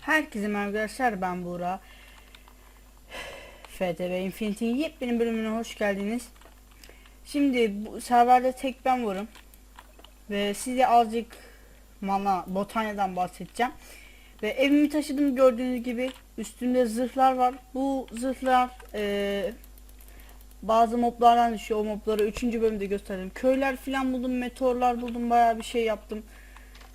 Herkese merhaba arkadaşlar ben Buğra. FTV Infinity'nin yepyeni bölümüne hoş geldiniz. Şimdi bu serverde tek ben varım. Ve size azıcık mana botanya'dan bahsedeceğim. Ve evimi taşıdım gördüğünüz gibi üstünde zırhlar var. Bu zırhlar eee, bazı moblardan düşüyor. O mobları 3. bölümde gösterdim. Köyler falan buldum, meteorlar buldum, bayağı bir şey yaptım.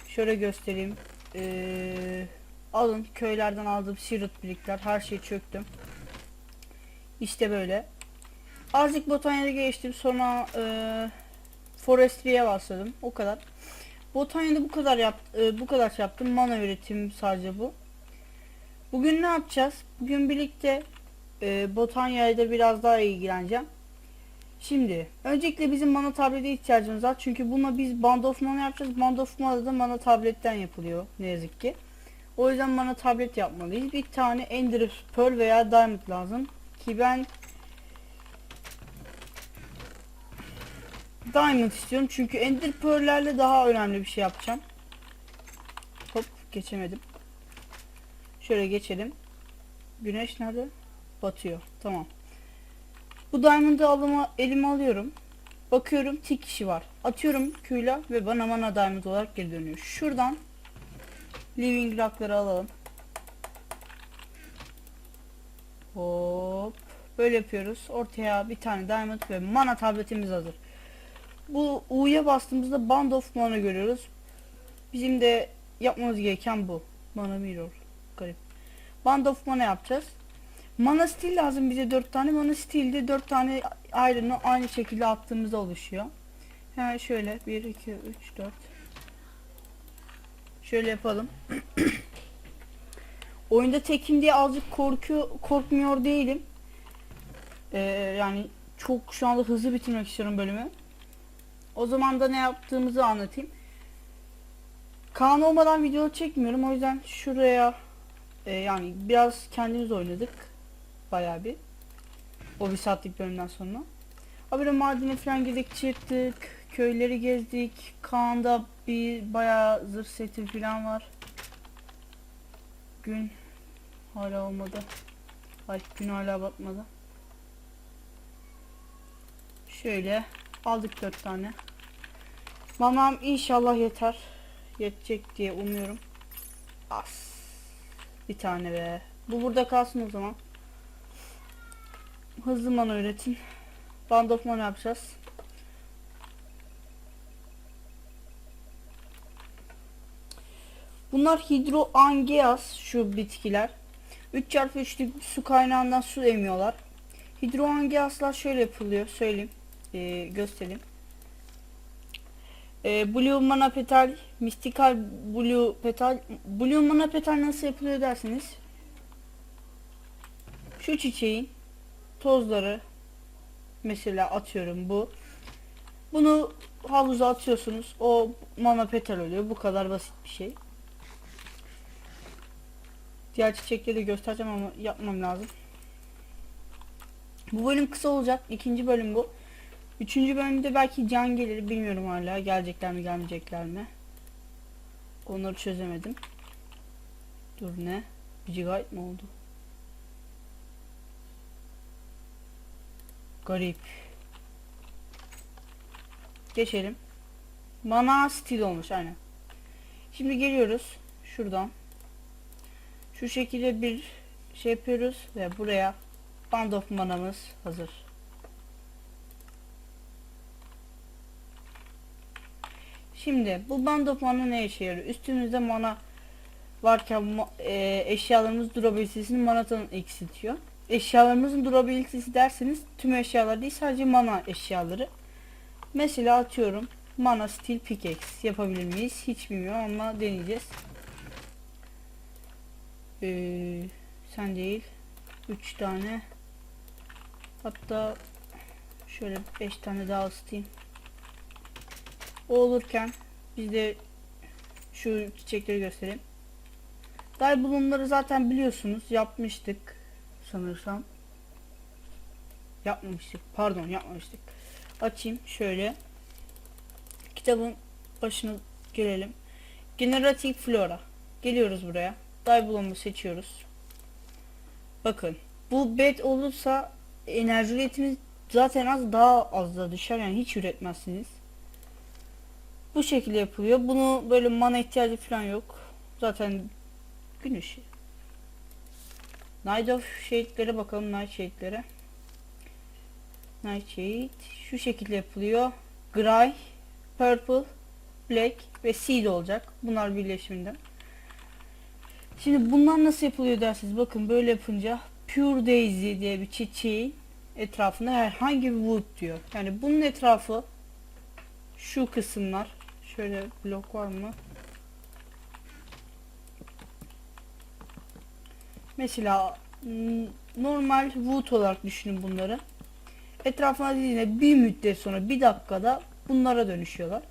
Şöyle göstereyim. Eee alın köylerden aldığım sirut birlikler her şeyi çöktüm. İşte böyle. Azıcık botanyada geçtim sonra eee forestry'e başladım. O kadar. Botanyada bu kadar yap eee, bu kadar şey yaptım. Mana üretim sadece bu. Bugün ne yapacağız? Bugün birlikte eee botanyayla biraz daha ilgileneceğim. Şimdi öncelikle bizim mana tablete ihtiyacımız var. Çünkü buna biz band of mana yapacağız. Band of mana da mana tabletten yapılıyor ne yazık ki. O yüzden bana tablet yapmalıyız. Bir tane Ender Pearl veya Diamond lazım. Ki ben Diamond istiyorum. Çünkü Ender Pearl'lerle daha önemli bir şey yapacağım. Hop geçemedim. Şöyle geçelim. Güneş nerede? Batıyor. Tamam. Bu Diamond'ı alıma, elime alıyorum. Bakıyorum tik kişi var. Atıyorum Q'yla ve bana mana Diamond olarak geri dönüyor. Şuradan Living rock'ları alalım. Hop. Böyle yapıyoruz. Ortaya bir tane diamond ve mana tabletimiz hazır. Bu U'ya bastığımızda band of mana görüyoruz. Bizim de yapmamız gereken bu. Mana mirror. Garip. Band of mana yapacağız. Mana steel lazım bize 4 tane. Mana steel de 4 tane iron'ı aynı şekilde attığımızda oluşuyor. Hemen şöyle 1 2 3 4 Şöyle yapalım. Oyunda tekim diye azıcık korkuyor, korkmuyor değilim. Ee, yani çok şu anda hızlı bitirmek istiyorum bölümü. O zaman da ne yaptığımızı anlatayım. Kaan olmadan video çekmiyorum. O yüzden şuraya e, yani biraz kendimiz oynadık. Bayağı bir. O bir saatlik bölümden sonra. Ha böyle madene falan girdik çıktık. Köyleri gezdik. Kaan'da bir bayağı zırh seti falan var. Gün hala olmadı. Ay gün hala batmadı. Şöyle aldık dört tane. Mamam inşallah yeter. Yetecek diye umuyorum. As. Bir tane be. Bu burada kalsın o zaman. Hızlı mana üretin. Band of mana yapacağız. Bunlar hidroangeas şu bitkiler. 3x3'lük su kaynağından su emiyorlar. Hidroangeaslar şöyle yapılıyor. Söyleyeyim. Ee, göstereyim. Ee, Blue Mana Petal, Mystical Blue Petal. Blue Mana Petal nasıl yapılıyor derseniz. Şu çiçeğin tozları mesela atıyorum bu. Bunu havuza atıyorsunuz. O mana petal oluyor. Bu kadar basit bir şey. Diğer çiçekleri de göstereceğim ama yapmam lazım. Bu bölüm kısa olacak. İkinci bölüm bu. Üçüncü bölümde belki can gelir. Bilmiyorum hala. Gelecekler mi gelmeyecekler mi? Onları çözemedim. Dur ne? Gigabyte mi oldu? Garip. Geçelim. Mana stil olmuş aynen. Şimdi geliyoruz. Şuradan. Şu şekilde bir şey yapıyoruz ve buraya band of manamız hazır. Şimdi bu band of mana ne işe yarıyor? Üstümüzde mana varken e, eşyalarımız durabilitesini manadan eksiltiyor. Eşyalarımızın durabilitesi derseniz tüm eşyalar değil sadece mana eşyaları. Mesela atıyorum mana steel pickaxe yapabilir miyiz? Hiç bilmiyorum ama deneyeceğiz. Ee, sen değil. 3 tane. Hatta şöyle 5 tane daha ısıtayım. O olurken biz de şu çiçekleri göstereyim. Day bulunları zaten biliyorsunuz. Yapmıştık sanırsam. Yapmamıştık. Pardon yapmamıştık. Açayım şöyle. Kitabın başına gelelim. Generative Flora. Geliyoruz buraya. Dibloom'u seçiyoruz. Bakın bu bed olursa enerji üretimi zaten az daha az da düşer yani hiç üretmezsiniz. Bu şekilde yapılıyor. Bunu böyle mana ihtiyacı falan yok. Zaten gün ışığı. Night of Shade'lere bakalım Night Shade'lere. Nightshade şu şekilde yapılıyor. Gray, Purple, Black ve Seed olacak. Bunlar birleşiminden. Şimdi bunlar nasıl yapılıyor dersiniz. Bakın böyle yapınca Pure Daisy diye bir çiçeğin etrafında herhangi bir wood diyor. Yani bunun etrafı şu kısımlar şöyle blok var mı? Mesela n- normal wood olarak düşünün bunları. Etrafına yine bir müddet sonra bir dakikada bunlara dönüşüyorlar.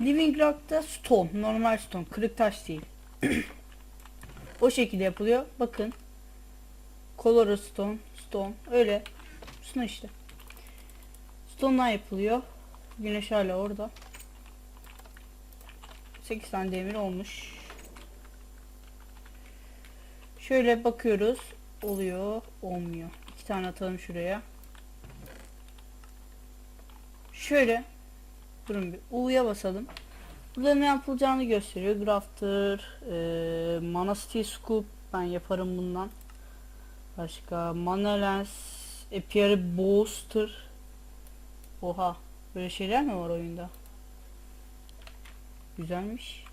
Living Rock'ta stone, normal stone, kırık taş değil. o şekilde yapılıyor. Bakın. Color stone, stone öyle. Stone işte. Stone'dan yapılıyor. Güneş hala orada. 8 tane demir olmuş. Şöyle bakıyoruz. Oluyor, olmuyor. İki tane atalım şuraya. Şöyle durun bir U'ya basalım. Burada ne yapılacağını gösteriyor. Grafter, e, Mana Steel Scoop ben yaparım bundan. Başka Mana Lens, Apiary Booster. Oha, böyle şeyler mi var oyunda? Güzelmiş.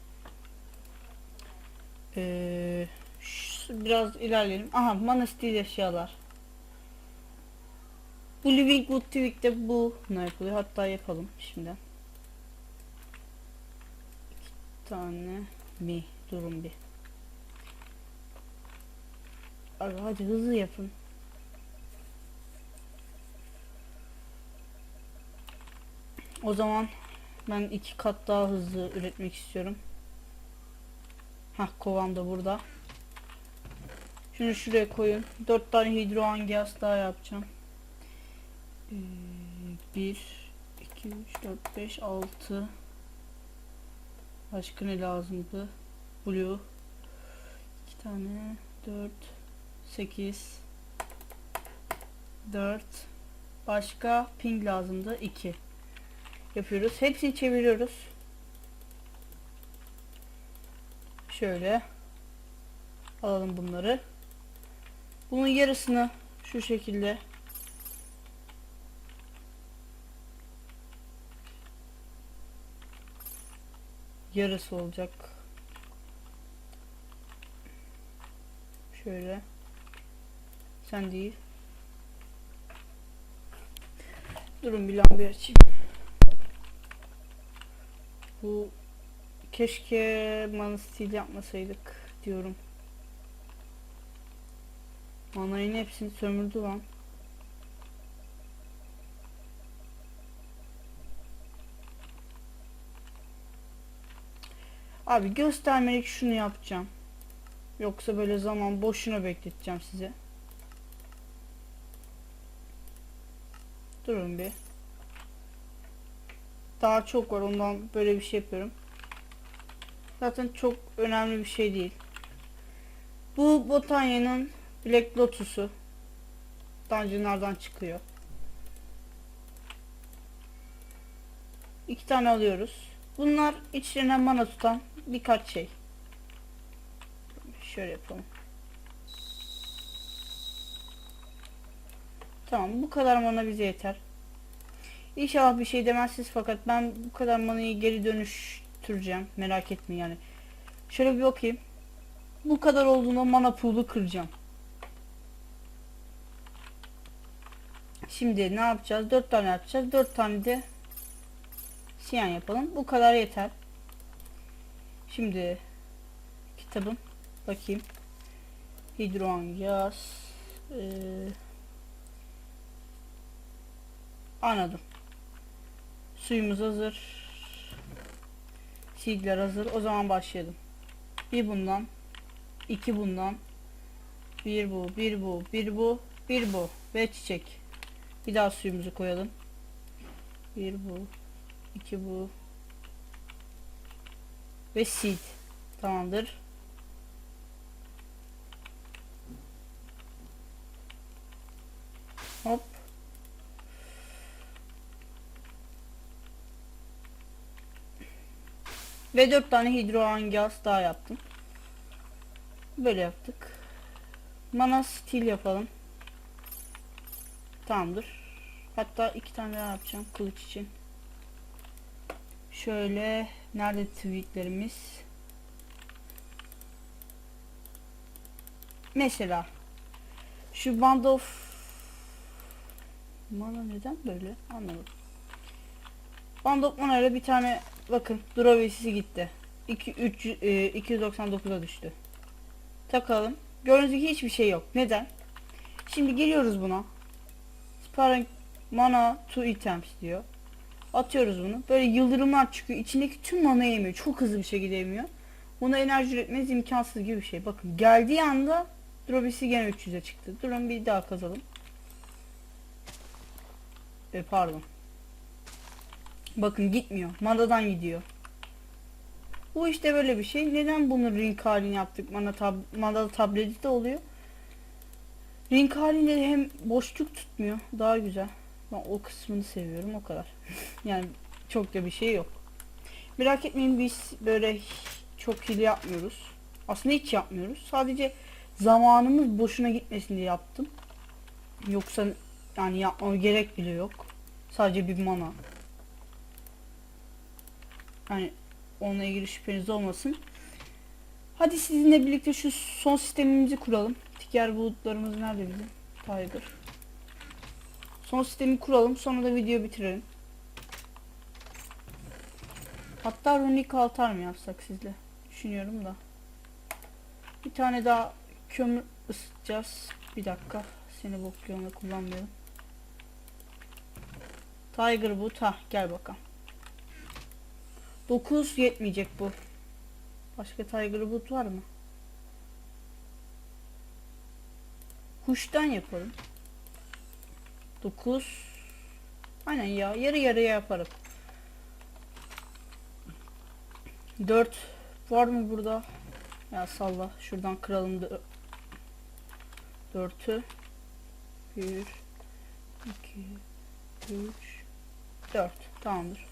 Ee, biraz ilerleyelim. Aha, Mana Steel eşyalar. Bu Living Wood Tweak'te bu ne yapılıyor? Hatta yapalım şimdi. İki tane mi? Durun bir. Abi hadi hızlı yapın. O zaman ben iki kat daha hızlı üretmek istiyorum. Hah kovam da burada. Şunu şuraya koyun. Dört tane hidroangias daha yapacağım. 1 2 3 4 5 6 Başka ne lazımdı? Blue 2 tane 4 8 4 Başka pink lazımdı 2 Yapıyoruz. Hepsini çeviriyoruz. Şöyle alalım bunları. Bunun yarısını şu şekilde yarısı olacak. Şöyle. Sen değil. Durun bir lambayı açayım. Bu keşke mana yapmasaydık diyorum. Manayın hepsini sömürdü lan. Abi göstermelik şunu yapacağım. Yoksa böyle zaman boşuna bekleteceğim size. Durun bir. Daha çok var ondan böyle bir şey yapıyorum. Zaten çok önemli bir şey değil. Bu Botanya'nın Black Lotus'u. Dungeonlardan çıkıyor. İki tane alıyoruz. Bunlar içlerine mana tutan birkaç şey. Şöyle yapalım. Tamam bu kadar mana bize yeter. İnşallah bir şey demezsiniz fakat ben bu kadar manayı geri dönüştüreceğim. Merak etmeyin yani. Şöyle bir bakayım. Bu kadar olduğunda mana pool'u kıracağım. Şimdi ne yapacağız? 4 tane yapacağız. 4 tane de siyan yapalım. Bu kadar yeter. Şimdi kitabım bakayım. Hidroangas ee, anladım. Suyumuz hazır. Seedler hazır. O zaman başlayalım. Bir bundan, iki bundan, bir bu, bir bu, bir bu, bir bu ve çiçek. Bir daha suyumuzu koyalım. Bir bu, 2 bu. Ve seed. Tamamdır. Hop. Ve 4 tane hidroangaz daha yaptım. Böyle yaptık. Mana stil yapalım. Tamamdır. Hatta iki tane daha yapacağım kılıç için. Şöyle nerede tweetlerimiz? Mesela şu Band of Mana neden böyle? Anlamadım. Band of Mana ile bir tane bakın durabilsisi gitti. 2 3 e, 299'a düştü. Takalım. Gördüğünüz gibi hiçbir şey yok. Neden? Şimdi geliyoruz buna. Sparring mana to items diyor. Atıyoruz bunu. Böyle yıldırımlar çıkıyor. İçindeki tüm manayı yemiyor. Çok hızlı bir şekilde yemiyor. Buna enerji üretmeniz imkansız gibi bir şey. Bakın geldiği anda Drobisi gene 300'e çıktı. Durun bir daha kazalım. E, pardon. Bakın gitmiyor. Manadan gidiyor. Bu işte böyle bir şey. Neden bunu ring halini yaptık? Mana tab mana tableti de oluyor. Ring halinde hem boşluk tutmuyor. Daha güzel. Ben o kısmını seviyorum o kadar. yani çok da bir şey yok. Merak etmeyin biz böyle çok hile yapmıyoruz. Aslında hiç yapmıyoruz. Sadece zamanımız boşuna gitmesin diye yaptım. Yoksa yani yapmama gerek bile yok. Sadece bir mana. Yani onunla ilgili şüpheniz olmasın. Hadi sizinle birlikte şu son sistemimizi kuralım. Tiger bulutlarımız nerede bizim? Tiger. Son sistemi kuralım. Sonra da video bitirelim. Hatta runik altar mı yapsak sizle? Düşünüyorum da. Bir tane daha kömür ısıtacağız. Bir dakika. Seni bok yoluna kullanmayalım. Tiger bu. Ta gel bakalım. 9 yetmeyecek bu. Başka Tiger Boot var mı? Kuştan yapalım. 9 Aynen ya yarı yarıya yaparım. 4 var mı burada? Ya salla şuradan kıralım 4'ü 1 2 3 4 tamamdır.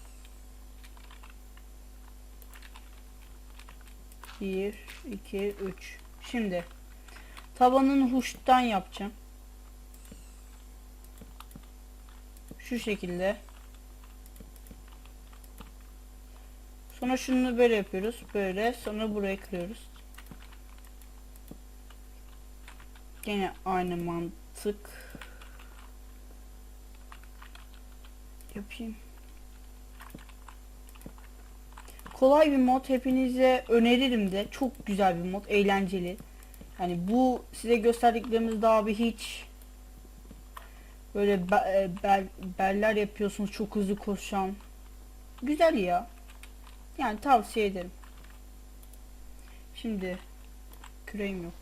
1 2 3 Şimdi tabanını huştan yapacağım. Şu şekilde. Sonra şunu böyle yapıyoruz. Böyle. Sonra buraya kırıyoruz. Gene aynı mantık. Yapayım. Kolay bir mod hepinize öneririm de. Çok güzel bir mod. Eğlenceli. Yani bu size gösterdiklerimiz daha bir hiç böyle be, e, bel, beller yapıyorsunuz çok hızlı koşan. Güzel ya. Yani tavsiye ederim. Şimdi küreğim yok.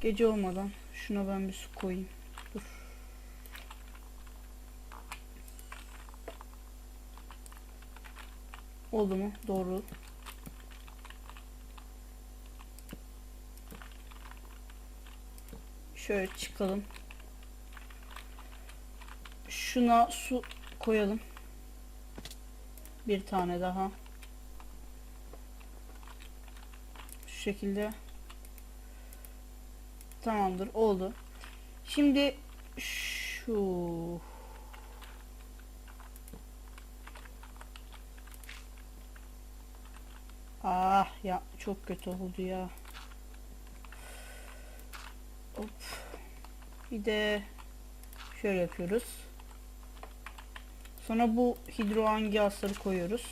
Gece olmadan şuna ben bir su koyayım. Dur. Oldu mu? Doğru. Şöyle çıkalım. Şuna su koyalım. Bir tane daha. Şu şekilde. Tamamdır. Oldu. Şimdi şu Ah ya çok kötü oldu ya. Hop. Bir de şöyle yapıyoruz. Sonra bu hidroan gazları koyuyoruz.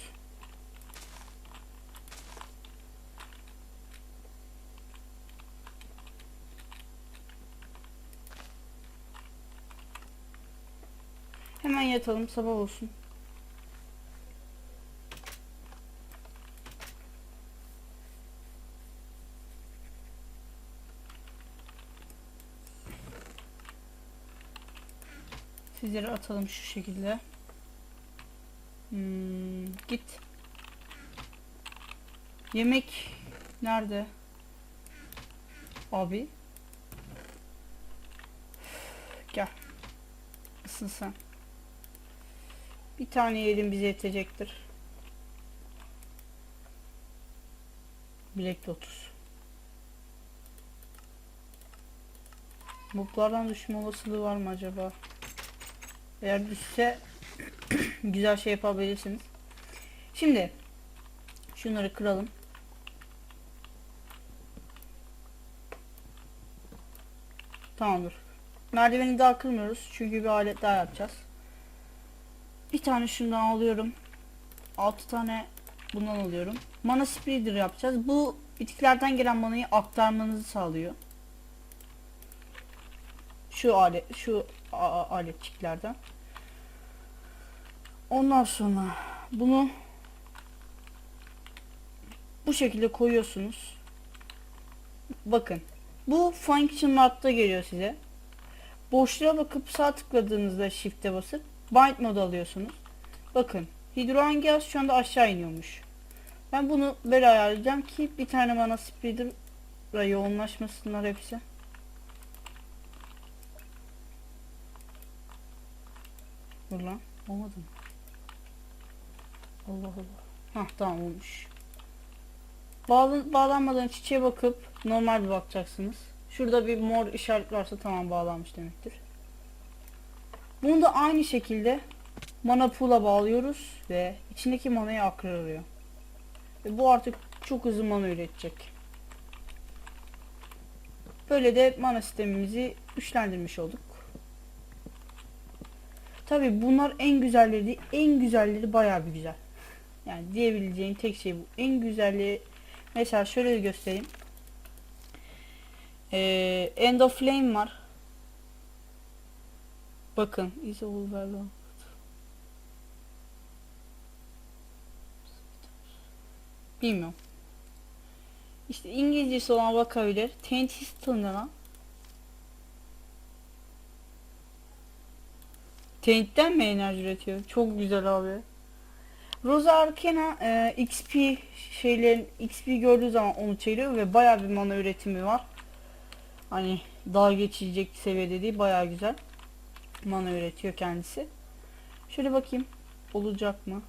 Hemen yatalım sabah olsun. Sizleri atalım şu şekilde. Hmm, git. Yemek nerede? Abi. Gel. Isın sen. Bir tane yedim bize yetecektir. Bilek 30. Moblardan düşme olasılığı var mı acaba? Eğer düşse güzel şey yapabilirsiniz. Şimdi şunları kıralım. Tamamdır. Merdiveni daha kırmıyoruz çünkü bir alet daha yapacağız. Bir tane şundan alıyorum. 6 tane bundan alıyorum. Mana spreader yapacağız. Bu bitkilerden gelen manayı aktarmanızı sağlıyor. Şu alet şu aletçiklerden. Ondan sonra bunu bu şekilde koyuyorsunuz. Bakın. Bu function modda geliyor size. Boşluğa bakıp sağ tıkladığınızda shift'e basıp bind mode alıyorsunuz. Bakın. Hidrogen gaz şu anda aşağı iniyormuş. Ben bunu böyle ayarlayacağım ki bir tane bana speeder'a yoğunlaşmasınlar hepsi. Dur lan. Olmadı mı? Allah Allah. Hah tamam olmuş. Bağlan bağlanmadan çiçeğe bakıp normal bir bakacaksınız. Şurada bir mor işaret varsa tamam bağlanmış demektir. Bunu da aynı şekilde mana pool'a bağlıyoruz ve içindeki manayı aktarıyor. Ve bu artık çok hızlı mana üretecek. Böyle de mana sistemimizi güçlendirmiş olduk. Tabi bunlar en güzelleri en güzelleri bayağı bir güzel. Yani diyebileceğim tek şey bu. En güzelliği mesela şöyle göstereyim. Ee, End of Flame var. Bakın. Is all well. Bilmiyorum. İşte İngilizcesi olan History ne lan? Taint'ten mi enerji üretiyor? Çok güzel abi. Rosa Arcana e, XP şeylerin XP gördüğü zaman onu çeviriyor ve bayağı bir mana üretimi var. Hani daha geçilecek seviyede değil bayağı güzel. Mana üretiyor kendisi. Şöyle bakayım. Olacak mı?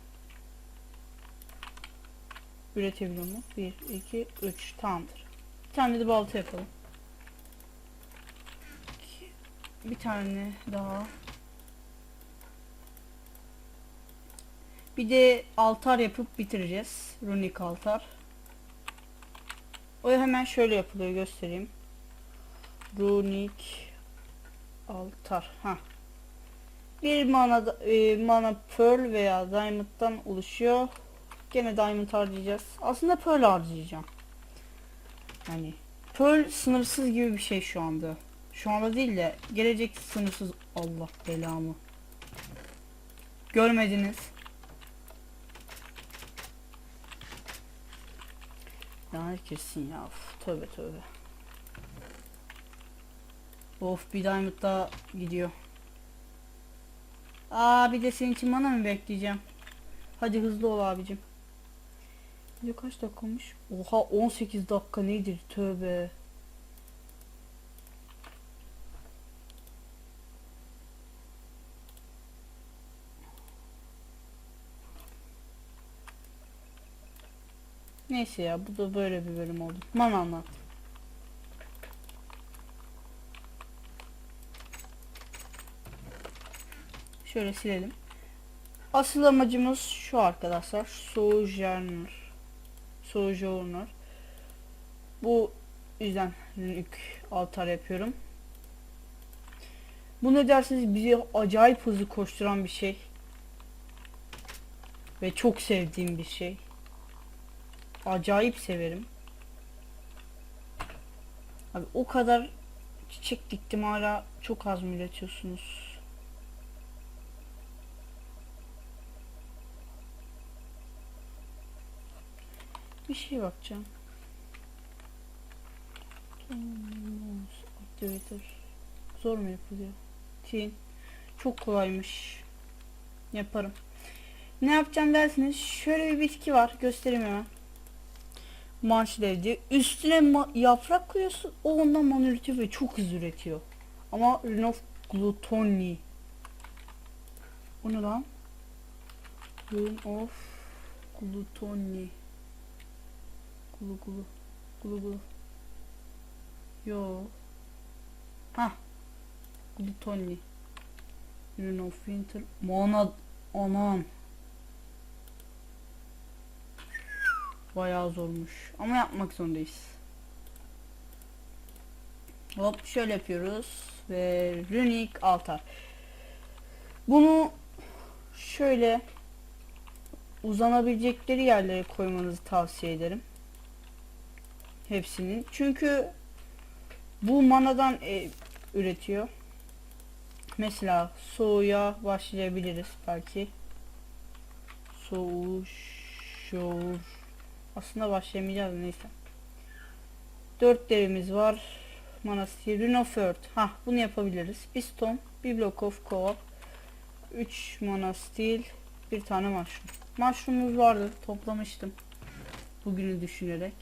Üretebiliyor mu? 1, 2, 3. Tamamdır. Bir tane de balta yapalım. Bir tane daha. Bir de altar yapıp bitireceğiz. Runik altar. O hemen şöyle yapılıyor göstereyim. Runik altar. Ha. Bir mana e, mana pearl veya diamond'dan oluşuyor. Gene diamond harcayacağız. Aslında pearl harcayacağım. Yani pearl sınırsız gibi bir şey şu anda. Şu anda değil de gelecek sınırsız Allah belamı. Görmediniz. Ya herkesin ya. Uf, tövbe tövbe. Of bir diamond daha gidiyor. Aa bir de senin için mana mı bekleyeceğim? Hadi hızlı ol abicim. Video kaç dakika olmuş? Oha 18 dakika nedir tövbe. Neyse ya bu da böyle bir bölüm oldu. Man anlat. Şöyle silelim. Asıl amacımız şu arkadaşlar. Sojourner. Sojourner. Bu yüzden rünük altar yapıyorum. Bu ne derseniz bizi acayip hızlı koşturan bir şey. Ve çok sevdiğim bir şey. Acayip severim. Abi o kadar çiçek diktim hala çok az mı üretiyorsunuz? Bir şey bakacağım. Activator. Zor mu yapılıyor? Teen. Çok kolaymış. Yaparım. Ne yapacağım dersiniz? Şöyle bir bitki var. Göstereyim hemen. Manşlev diye. Üstüne ma- yaprak koyuyorsun. O ondan mana üretiyor ve çok hızlı üretiyor. Ama Ring of Gluttony. O ne lan? Ring of Gluttony. Glu glu. Glu glu. Yo. Ha. Gluttony. Ring of Winter. Mana anan. Bayağı zormuş. Ama yapmak zorundayız. Hop şöyle yapıyoruz. Ve Runic altar. Bunu şöyle uzanabilecekleri yerlere koymanızı tavsiye ederim. Hepsinin. Çünkü bu manadan e, üretiyor. Mesela soğuğa başlayabiliriz belki. Soğuşur. Aslında başlayamayacağız neyse. 4 derimiz var. Manastir, Runofert. Ha bunu yapabiliriz. Bir stone, bir block of co 3 mana steel, bir tane mushroom. Mushroom'umuz vardı. Toplamıştım. Bugünü düşünerek.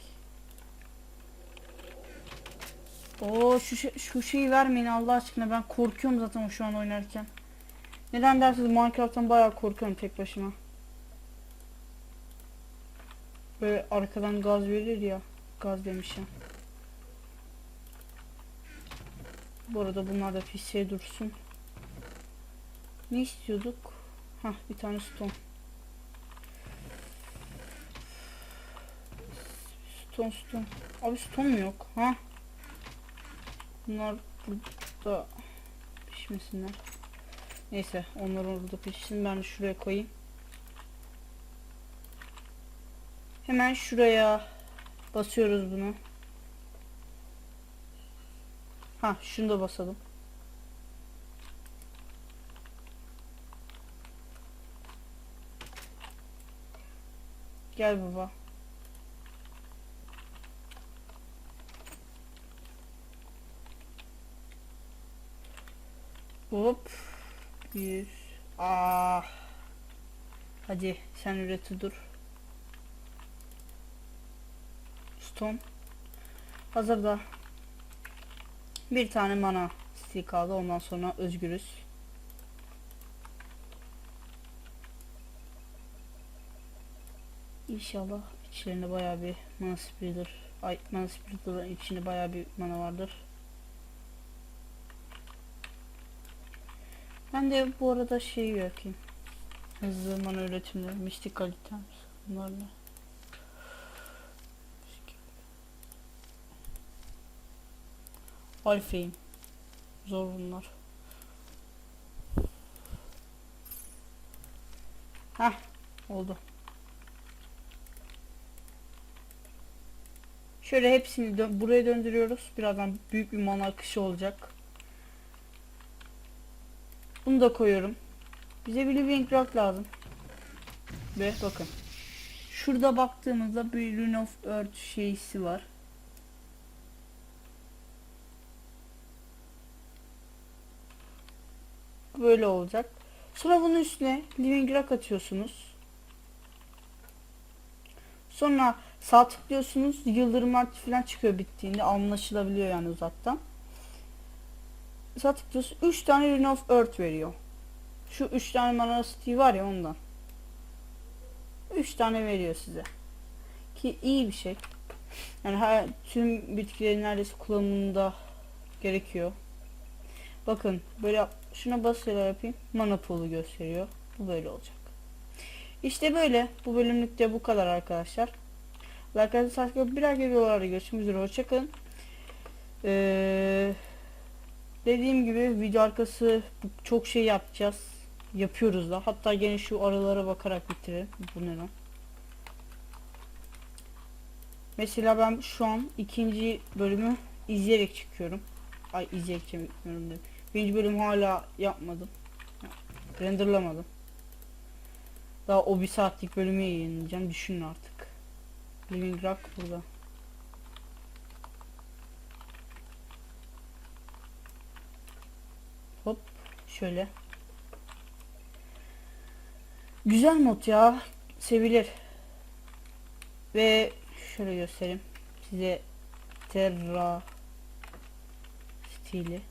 Oo şu şey- şu şeyi vermeyin Allah aşkına. Ben korkuyorum zaten şu an oynarken. Neden dersiniz Minecraft'tan bayağı korkuyorum tek başıma. Böyle arkadan gaz verir ya. Gaz demişim. Bu arada bunlar da pisiye dursun. Ne istiyorduk? Hah bir tane stone. Stone stone. Abi stone mu yok? Ha? Bunlar burada pişmesinler. Neyse onlar orada pişsin. Ben şuraya koyayım. Hemen şuraya basıyoruz bunu. Ha şunu da basalım. Gel baba. Hop. Bir. Ah. Hadi sen üreti dur. Stone. Hazırda. Bir tane mana stick kaldı. Ondan sonra özgürüz. İnşallah içlerinde bayağı bir mana spreader. Ay mana spreader'ın içinde bayağı bir mana vardır. Ben de bu arada şeyi yapayım. Hızlı mana üretimleri, mistik items. Bunlarla. Alfe'yim. Zor bunlar. Heh, oldu. Şöyle hepsini dö- buraya döndürüyoruz. Birazdan büyük bir mana akışı olacak. Bunu da koyuyorum. Bize bir living rock lazım. Ve bakın. Şurada baktığımızda bir Rune of Earth şeysi var. Böyle olacak. Sonra bunun üstüne living rock atıyorsunuz. Sonra sağ tıklıyorsunuz. Yıldırım artı falan çıkıyor bittiğinde. Anlaşılabiliyor yani uzaktan. Sağ tıklıyorsunuz. 3 tane Rune of Earth veriyor. Şu 3 tane mana city var ya ondan. 3 tane veriyor size. Ki iyi bir şey. Yani her tüm bitkilerin neredeyse kullanımında gerekiyor. Bakın böyle şuna basıyla yapayım. Mana pool'u gösteriyor. Bu böyle olacak. İşte böyle. Bu bölümlükte bu kadar arkadaşlar. Like atın birer videolarda görüşmek üzere. Hoşçakalın. Ee, dediğim gibi video arkası çok şey yapacağız. Yapıyoruz da. Hatta gene şu aralara bakarak bitirelim. Bu ne lan? Mesela ben şu an ikinci bölümü izleyerek çıkıyorum. Ay izleyerek çekmiyorum dedim. Birinci bölüm hala yapmadım. Renderlamadım. Daha o bir saatlik bölümü yayınlayacağım. Düşünün artık. Living Rock burada. Hop şöyle. Güzel mod ya. Sevilir. Ve şöyle göstereyim. Size Terra stili.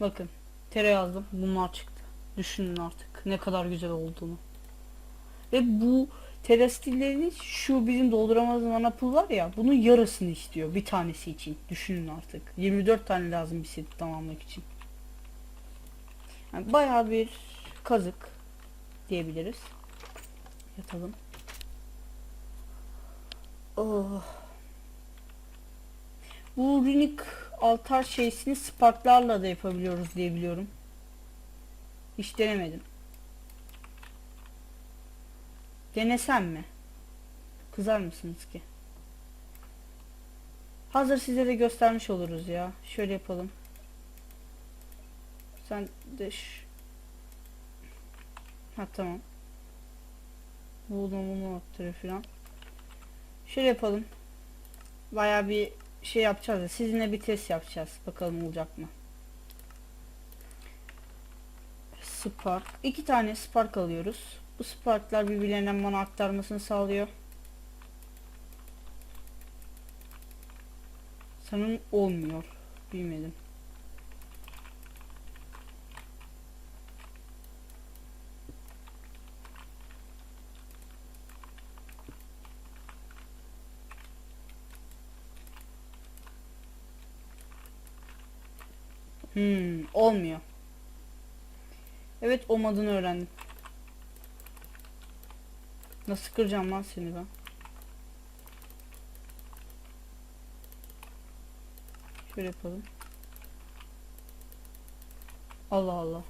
Bakın. Terra yazdım. Bunlar çıktı. Düşünün artık ne kadar güzel olduğunu. Ve bu Terra stillerinin şu bizim dolduramadığımız ana var ya bunun yarısını istiyor bir tanesi için. Düşünün artık. 24 tane lazım bir seti tamamlamak için. Yani bayağı bir kazık diyebiliriz. Yatalım. Oh. Bu runik altar şeysini sparklarla da yapabiliyoruz diye biliyorum. Hiç denemedim. Denesem mi? Kızar mısınız ki? Hazır size de göstermiş oluruz ya. Şöyle yapalım. Sen de ş- Ha tamam. Bunu attırıyor filan. Şöyle yapalım. Baya bir şey yapacağız da sizinle bir test yapacağız. Bakalım olacak mı? Spark. iki tane spark alıyoruz. Bu sparklar birbirlerinden mana aktarmasını sağlıyor. Sanırım olmuyor. Bilmedim. Hmm, olmuyor. Evet olmadığını öğrendim. Nasıl kıracağım lan seni ben? Şöyle yapalım. Allah Allah.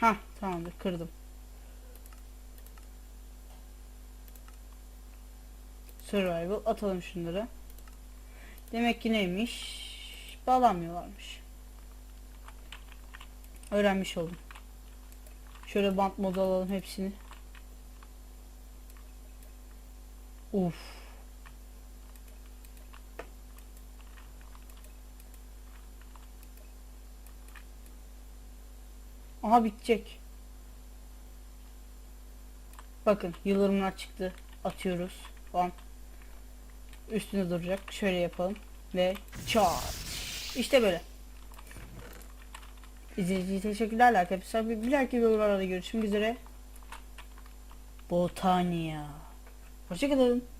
Ha tamamdır kırdım. Survival atalım şunları. Demek ki neymiş? Bağlanmıyorlarmış. Öğrenmiş oldum. Şöyle bant modu alalım hepsini. Uf. Aha bitecek. Bakın yıldırımlar çıktı. Atıyoruz. Falan. Üstünde duracak. Şöyle yapalım. Ve çat. İşte böyle. İzlediğiniz için teşekkürler arkadaşlar. Bir, bir dahaki videolarda görüşmek üzere. Botania. Hoşçakalın.